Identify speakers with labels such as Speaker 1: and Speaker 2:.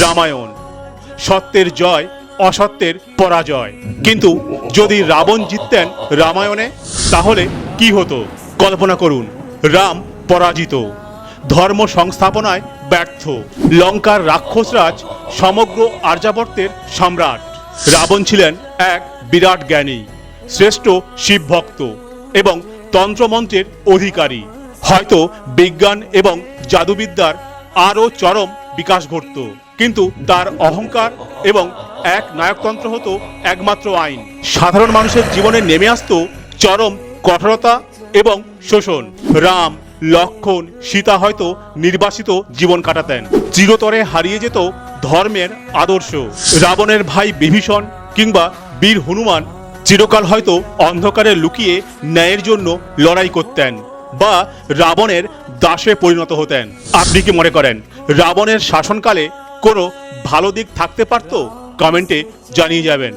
Speaker 1: রামায়ণ, সত্যের জয়, অসত্যের পরাজয়। কিন্তু যদি রাবণ জিততেন রামায়ণে, তাহলে কি হতো? কল্পনা করুন, রাম পরাজিত। ধর্ম সংস্থাপনায় ব্যর্থ। লঙ্কার রাক্ষসরাজ সমগ্র আর্যাবর্তের সম্রাট। রাবণ ছিলেন এক বিরাট জ্ঞানী, শ্রেষ্ঠ শিবভক্ত এবং তন্ত্রমন্ত্রের অধিকারী। হয়তো বিজ্ঞান এবং জাদুবিদ্যার আরও চরম বিকাশ ঘটত। কিন্তু তার অহংকার এবং এক নায়কতন্ত্র হতো একমাত্র আইন। সাধারণ মানুষের জীবনে নেমে আসতো চরম কঠোরতা এবং শোষণ। রাম, লক্ষণ, সীতা হয়তো নির্বাসিত জীবন কাটাতেন। চিরতরে হারিয়ে যেত ধর্মের আদর্শ। রাবণের ভাই বিভীষণ কিংবা বীর হনুমান চিরকাল হয়তো অন্ধকারে লুকিয়ে ন্যায়ের জন্য লড়াই করতেন। বা রাবণের দাসে পরিণত হতেন। আপনি কি মনে করেন রাবণের শাসনকালে কোনো ভালো দিক থাকতে পারত? কমেন্টে জানিয়ে যাবেন।